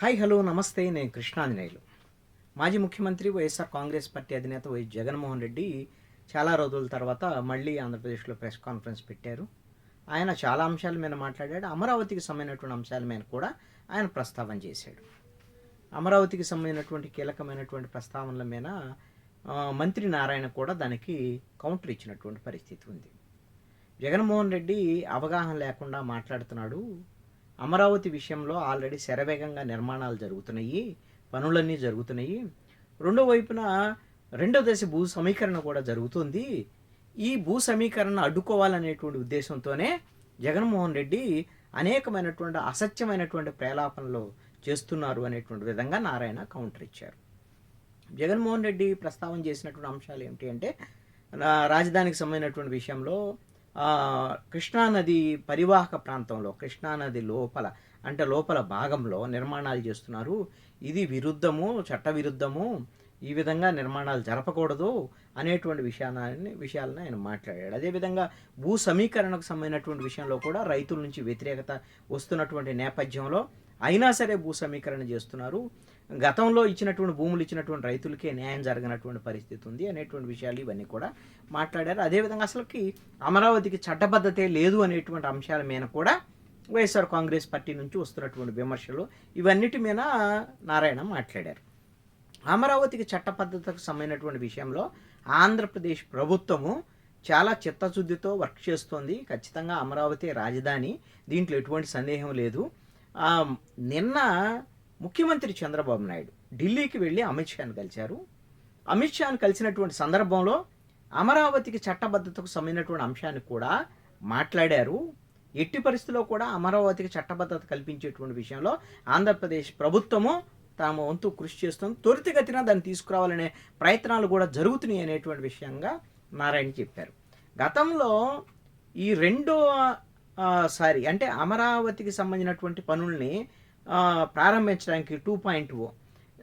Hi hello నమస్తే నేను కృష్ణాంజనేయులు మాజీ ముఖ్యమంత్రి వైఎస్ఆర్ కాంగ్రెస్ పార్టీ అధినేత వైఎస్ జగన్మోహన్ రెడ్డి చాలా రోజుల తర్వాత మళ్ళీ ఆంధ్రప్రదేశ్లో ప్రెస్ కాన్ఫరెన్స్ పెట్టారు. ఆయన చాలా అంశాల మీద మాట్లాడాడు. అమరావతికి సంబంధించినటువంటి అంశాల మీద కూడా ఆయన ప్రస్తావన చేశాడు. అమరావతికి సంబంధించినటువంటి కీలకమైనటువంటి ప్రస్తావనల మీద మంత్రి నారాయణ కూడా దానికి కౌంటర్ ఇచ్చినటువంటి పరిస్థితి ఉంది. జగన్మోహన్ రెడ్డి అవగాహన లేకుండా మాట్లాడుతున్నాడు. అమరావతి విషయంలో ఆల్రెడీ శరవేగంగా నిర్మాణాలు జరుగుతున్నాయి పనులన్నీ జరుగుతున్నాయి. రెండో వైపున రెండో దశ భూ సమీకరణ కూడా జరుగుతుంది. ఈ భూ సమీకరణ అడ్డుకోవాలనేటువంటి ఉద్దేశంతోనే జగన్మోహన్ రెడ్డి అనేకమైనటువంటి అసత్యమైనటువంటి ప్రేలాపనలు చేస్తున్నారు అనేటువంటి విధంగా నారాయణ కౌంటర్ ఇచ్చారు. జగన్మోహన్ రెడ్డి ప్రస్తావన చేసినటువంటి అంశాలు ఏమిటి అంటే రాజధానికి సంబంధించినటువంటి విషయంలో కృష్ణానది పరివాహక ప్రాంతంలో కృష్ణానది లోపల అంటే లోపల భాగంలో నిర్మాణాలు చేస్తున్నారు. ఇది విరుద్ధము చట్ట విరుద్ధము ఈ విధంగా నిర్మాణాలు జరపకూడదు అనేటువంటి విషయాన్ని విషయాలను ఆయన మాట్లాడాడు. అదేవిధంగా భూ సమీకరణకు సంబంధించినటువంటి విషయంలో కూడా రైతుల నుంచి వ్యతిరేకత వస్తున్నటువంటి నేపథ్యంలో అయినా సరే భూ సమీకరణ చేస్తున్నారు. గతంలో ఇచ్చినటువంటి భూములు ఇచ్చినటువంటి రైతులకే న్యాయం జరగనటువంటి పరిస్థితి ఉంది అనేటువంటి విషయాలు ఇవన్నీ కూడా మాట్లాడారు. అదేవిధంగా అసలుకి అమరావతికి చట్టబద్ధతే లేదు అనేటువంటి అంశాల మీద కూడా వైఎస్ఆర్ కాంగ్రెస్ పార్టీ నుంచి వస్తున్నటువంటి విమర్శలు ఇవన్నిటి మీద నారాయణ మాట్లాడారు. అమరావతికి చట్టబద్ధతకు సంబంధించినటువంటి విషయంలో ఆంధ్రప్రదేశ్ ప్రభుత్వము చాలా చిత్తశుద్ధితో వర్క్ చేస్తోంది. ఖచ్చితంగా అమరావతి రాజధాని దీంట్లో ఎటువంటి సందేహం లేదు. నిన్న ముఖ్యమంత్రి చంద్రబాబు నాయుడు ఢిల్లీకి వెళ్ళి అమిత్ షాను కలిశారు. అమిత్ షాను కలిసినటువంటి సందర్భంలో అమరావతికి చట్టబద్ధతకు సంబంధించినటువంటి అంశాన్ని కూడా మాట్లాడారు. ఎట్టి పరిస్థితుల్లో కూడా అమరావతికి చట్టబద్ధత కల్పించేటువంటి విషయంలో ఆంధ్రప్రదేశ్ ప్రభుత్వము తాము వంతు కృషి చేస్తుంది. త్వరితగతిన దాన్ని తీసుకురావాలనే ప్రయత్నాలు కూడా జరుగుతున్నాయి అనేటువంటి విషయంగా నారాయణ చెప్పారు. గతంలో ఈ రెండో సారి అంటే అమరావతికి సంబంధించినటువంటి పనుల్ని ప్రారంభించడానికి టూ పాయింట్ ఓ.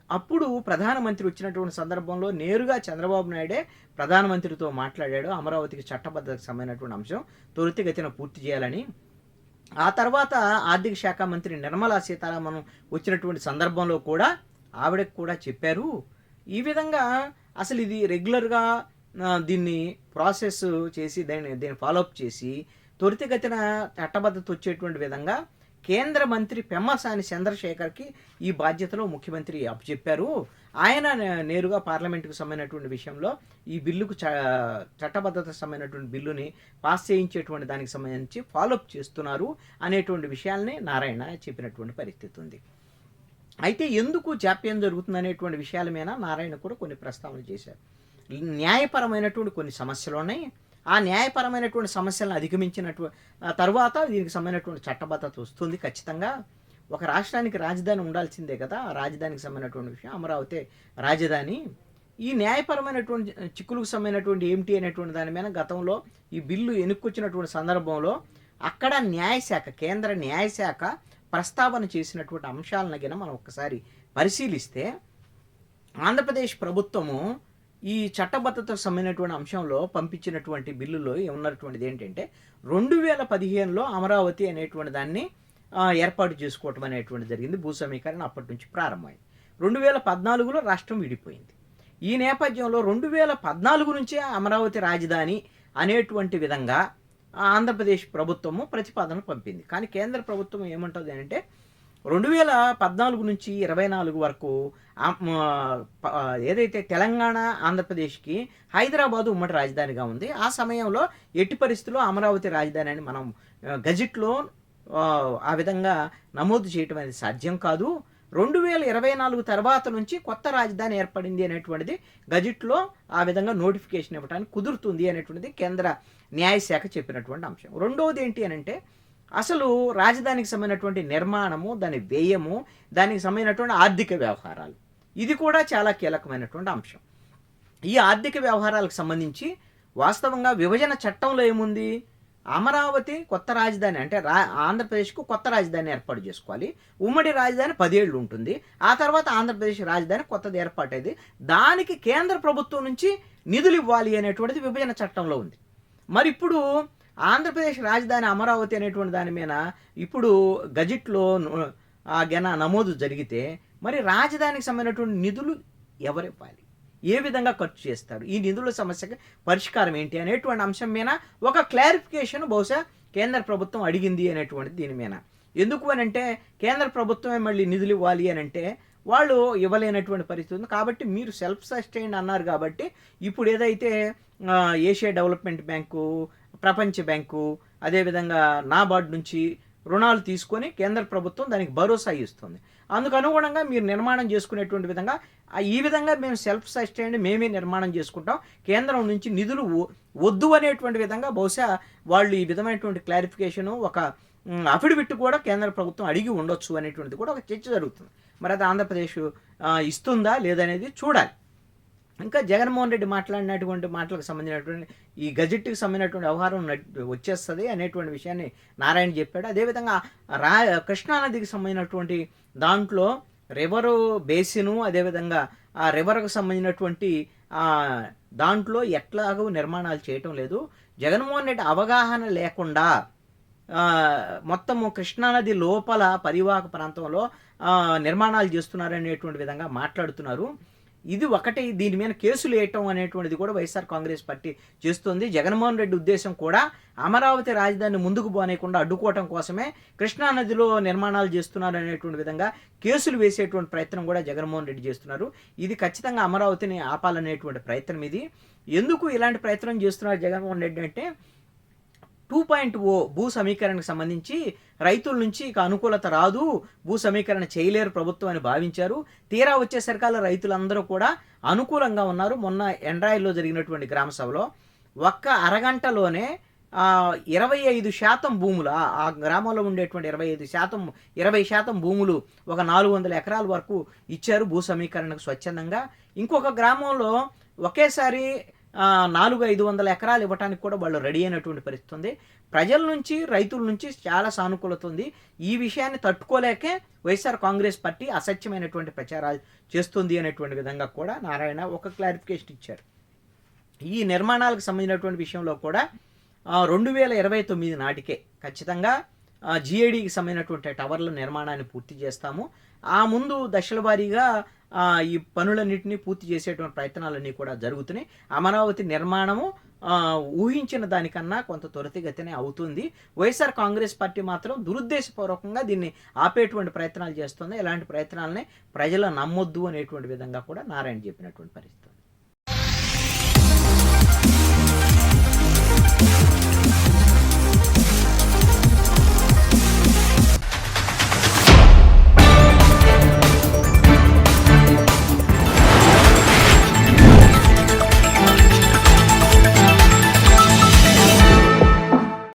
అప్పుడు ప్రధానమంత్రి వచ్చినటువంటి సందర్భంలో నేరుగా చంద్రబాబు నాయుడే ప్రధానమంత్రితో మాట్లాడాడు. అమరావతికి చట్టబద్ధతకు సంబంధించినటువంటి అంశం త్వరితగతిన పూర్తి చేయాలని. ఆ తర్వాత ఆర్థిక శాఖ మంత్రి నిర్మలా సీతారామన్ వచ్చినటువంటి సందర్భంలో కూడా ఆవిడకు కూడా చెప్పారు. ఈ విధంగా అసలు ఇది రెగ్యులర్గా దీన్ని ప్రాసెస్ చేసి దాన్ని దీన్ని ఫాలోఅప్ చేసి త్వరితగతిన చట్టబద్ధత వచ్చేటువంటి విధంగా కేంద్ర మంత్రి పెమ్మసాని చంద్రశేఖర్కి ఈ బాధ్యతలో ముఖ్యమంత్రి అప్పచెప్పారు. ఆయన నేరుగా పార్లమెంటుకు సంబంధించినటువంటి విషయంలో ఈ బిల్లుకు చ చట్టబద్ధత సంబంధించినటువంటి బిల్లుని పాస్ చేయించేటువంటి దానికి సంబంధించి ఫాలోఅప్ చేస్తున్నారు అనేటువంటి విషయాల్ని నారాయణ చెప్పినటువంటి పరిస్థితి ఉంది. అయితే ఎందుకు జాప్యం జరుగుతుంది అనేటువంటి విషయాల మీద నారాయణ కూడా కొన్ని ప్రస్తావనలు చేశారు. న్యాయపరమైనటువంటి కొన్ని సమస్యలు ఉన్నాయి. ఆ న్యాయపరమైనటువంటి సమస్యలను అధిగమించినటు తర్వాత దీనికి సంబంధించినటువంటి చట్టబద్ధత వస్తుంది ఖచ్చితంగా. ఒక రాష్ట్రానికి రాజధాని ఉండాల్సిందే కదా. ఆ రాజధానికి సంబంధించినటువంటి విషయం అమరావతి రాజధాని. ఈ న్యాయపరమైనటువంటి చిక్కులకు సంబంధించినటువంటి ఏమిటి అనేటువంటి దాని మీద గతంలో ఈ బిల్లు ఎనుక్కొచ్చినటువంటి సందర్భంలో అక్కడ న్యాయశాఖ కేంద్ర న్యాయశాఖ ప్రస్తావన చేసినటువంటి అంశాలను గిన మనం ఒక్కసారి పరిశీలిస్తే ఆంధ్రప్రదేశ్ ప్రభుత్వము ఈ చట్టబద్ధతకు సంబంధించినటువంటి అంశంలో పంపించినటువంటి బిల్లులో ఉన్నటువంటిది ఏంటంటే రెండు వేల పదిహేనులో అమరావతి అనేటువంటి దాన్ని ఏర్పాటు చేసుకోవటం అనేటువంటి జరిగింది. భూ సమీకరణ అప్పటి నుంచి ప్రారంభమైంది. రెండు వేల పద్నాలుగులో రాష్ట్రం విడిపోయింది. ఈ నేపథ్యంలో రెండు వేల పద్నాలుగు నుంచే అమరావతి రాజధాని అనేటువంటి విధంగా ఆంధ్రప్రదేశ్ ప్రభుత్వము ప్రతిపాదన పంపింది. కానీ కేంద్ర ప్రభుత్వం ఏమంటుంది అంటే రెండు వేల పద్నాలుగు నుంచి ఇరవై నాలుగు వరకు ఏదైతే తెలంగాణ ఆంధ్రప్రదేశ్కి హైదరాబాదు ఉమ్మడి రాజధానిగా ఉంది ఆ సమయంలో ఎట్టి పరిస్థితుల్లో అమరావతి రాజధాని అని మనం గజెట్లో ఆ, ఆ విధంగా నమోదు చేయటం అనేది సాధ్యం కాదు. రెండు వేల ఇరవై నాలుగు తర్వాత నుంచి కొత్త రాజధాని ఏర్పడింది అనేటువంటిది గజెట్లో ఆ విధంగా నోటిఫికేషన్ ఇవ్వడానికి కుదురుతుంది అనేటువంటిది కేంద్ర న్యాయశాఖ చెప్పినటువంటి అంశం. రెండవది ఏంటి అని అంటే అసలు రాజధానికి సంబంధించినటువంటి నిర్మాణము దాని వ్యయము దానికి సంబంధించినటువంటి ఆర్థిక వ్యవహారాలు. ఇది కూడా చాలా కీలకమైనటువంటి అంశం. ఈ ఆర్థిక వ్యవహారాలకు సంబంధించి వాస్తవంగా విభజన చట్టంలో ఏముంది? అమరావతి కొత్త రాజధాని అంటే రా ఆంధ్రప్రదేశ్కు కొత్త రాజధాని ఏర్పాటు చేసుకోవాలి. ఉమ్మడి రాజధాని పదేళ్ళు ఉంటుంది. ఆ తర్వాత ఆంధ్రప్రదేశ్ రాజధాని కొత్తది ఏర్పాటైంది. దానికి కేంద్ర ప్రభుత్వం నుంచి నిధులు ఇవ్వాలి అనేటువంటిది విభజన చట్టంలో ఉంది. మరి ఇప్పుడు ఆంధ్రప్రదేశ్ రాజధాని అమరావతి అనేటువంటి దాని మీద ఇప్పుడు గజెట్లో ఆ గన నమోదు జరిగితే మరి రాజధానికి సంబంధించినటువంటి నిధులు ఎవరు ఇవ్వాలి? ఏ విధంగా ఖర్చు చేస్తారు? ఈ నిధుల సమస్యకి పరిష్కారం ఏంటి అనేటువంటి అంశం మీద ఒక క్లారిఫికేషన్ బహుశా కేంద్ర ప్రభుత్వం అడిగింది అనేటువంటిది దీని మీద. ఎందుకు అని అంటే కేంద్ర ప్రభుత్వమే మళ్ళీ నిధులు ఇవ్వాలి అని అంటే వాళ్ళు ఇవ్వలేనటువంటి పరిస్థితి ఉంది. కాబట్టి మీరు సెల్ఫ్ సస్టైన్ అన్నారు కాబట్టి ఇప్పుడు ఏదైతే ఏషియా డెవలప్మెంట్ బ్యాంకు ప్రపంచ బ్యాంకు అదేవిధంగా నాబార్డ్ నుంచి రుణాలు తీసుకొని కేంద్ర ప్రభుత్వం దానికి భరోసా ఇస్తుంది. అందుకు అనుగుణంగా మీరు నిర్మాణం చేసుకునేటువంటి విధంగా ఈ విధంగా మేము సెల్ఫ్ సస్టైన్డ్ మేమే నిర్మాణం చేసుకుంటాం. కేంద్రం నుంచి నిధులు వద్దు అనేటువంటి విధంగా బహుశా వాళ్ళు ఈ విధమైనటువంటి క్లారిఫికేషను ఒక అఫిడవిట్ కూడా కేంద్ర ప్రభుత్వం అడిగి ఉండొచ్చు అనేటువంటిది కూడా ఒక చర్చ జరుగుతుంది. మరి అది ఆంధ్రప్రదేశ్ ఇస్తుందా లేదనేది చూడాలి. ఇంకా జగన్మోహన్ రెడ్డి మాట్లాడినటువంటి మాటలకు సంబంధించినటువంటి ఈ గజెట్కి సంబంధించినటువంటి వ్యవహారం వచ్చేస్తుంది అనేటువంటి విషయాన్ని నారాయణ చెప్పాడు. అదేవిధంగా రా కృష్ణానదికి సంబంధించినటువంటి దాంట్లో రివరు బేసిను అదేవిధంగా ఆ రివర్కు సంబంధించినటువంటి దాంట్లో ఎట్లాగో నిర్మాణాలు చేయటం లేదు. జగన్మోహన్ రెడ్డి అవగాహన లేకుండా మొత్తము కృష్ణానది లోపల పరివాహక ప్రాంతంలో నిర్మాణాలు చేస్తున్నారు అనేటువంటి విధంగా మాట్లాడుతున్నారు. ఇది ఒకటి. దీని మీద కేసులు వేయటం అనేటువంటిది కూడా వైఎస్ఆర్ కాంగ్రెస్ పార్టీ చేస్తుంది. జగన్మోహన్ రెడ్డి ఉద్దేశం కూడా అమరావతి రాజధానిని ముందుకు పోనేయకుండా అడ్డుకోవటం కోసమే కృష్ణానదిలో నిర్మాణాలు చేస్తున్నారు అనేటువంటి విధంగా కేసులు వేసేటువంటి ప్రయత్నం కూడా జగన్మోహన్ రెడ్డి చేస్తున్నారు. ఇది ఖచ్చితంగా అమరావతిని ఆపాలనేటువంటి ప్రయత్నం ఇది. ఎందుకు ఇలాంటి ప్రయత్నం చేస్తున్నారు జగన్మోహన్ రెడ్డి అంటే టూ పాయింట్ ఓ భూ సమీకరణకు సంబంధించి రైతుల నుంచి ఇక అనుకూలత రాదు భూ సమీకరణ చేయలేరు ప్రభుత్వం అని భావించారు. తీరా వచ్చేసరికల్లా రైతులందరూ కూడా అనుకూలంగా ఉన్నారు. మొన్న ఎండ్రాయిల్లో జరిగినటువంటి గ్రామసభలో ఒక్క అరగంటలోనే ఇరవై ఐదు శాతం భూములు ఆ- గ్రామంలో ఉండేటువంటి ఇరవై ఐదు శాతం ఇరవై శాతం భూములు ఒక నాలుగు వందల ఎకరాల వరకు ఇచ్చారు భూ సమీకరణకు స్వచ్ఛందంగా. ఇంకొక గ్రామంలో ఒకేసారి నాలుగు ఐదు వందల ఎకరాలు ఇవ్వడానికి కూడా వాళ్ళు రెడీ అయినటువంటి పరిస్థితి ఉంది. ప్రజల నుంచి రైతుల నుంచి చాలా సానుకూలత ఉంది. ఈ విషయాన్ని తట్టుకోలేకే వైఎస్ఆర్ కాంగ్రెస్ పార్టీ అసత్యమైనటువంటి ప్రచారాలు చేస్తుంది అనేటువంటి విధంగా కూడా నారాయణ ఒక క్లారిఫికేషన్ ఇచ్చారు. ఈ నిర్మాణాలకు సంబంధించినటువంటి విషయంలో కూడా రెండు వేల ఇరవై తొమ్మిది నాటికే ఖచ్చితంగా జిఏడికి సంబంధించినటువంటి టవర్ల నిర్మాణాన్ని పూర్తి చేస్తాము. ఆ ముందు దశల వారీగా ఈ పనులన్నింటినీ పూర్తి చేసేటువంటి ప్రయత్నాలన్నీ కూడా జరుగుతున్నాయి. అమరావతి నిర్మాణము ఊహించిన దానికన్నా కొంత త్వరితగతినే అవుతుంది. వైఎస్ఆర్ కాంగ్రెస్ పార్టీ మాత్రం దురుద్దేశపూర్వకంగా దీన్ని ఆపేటువంటి ప్రయత్నాలు చేస్తుంది. ఇలాంటి ప్రయత్నాలని ప్రజలు నమ్మొద్దు అనేటువంటి విధంగా కూడా నారాయణ చెప్పినటువంటి పరిస్థితి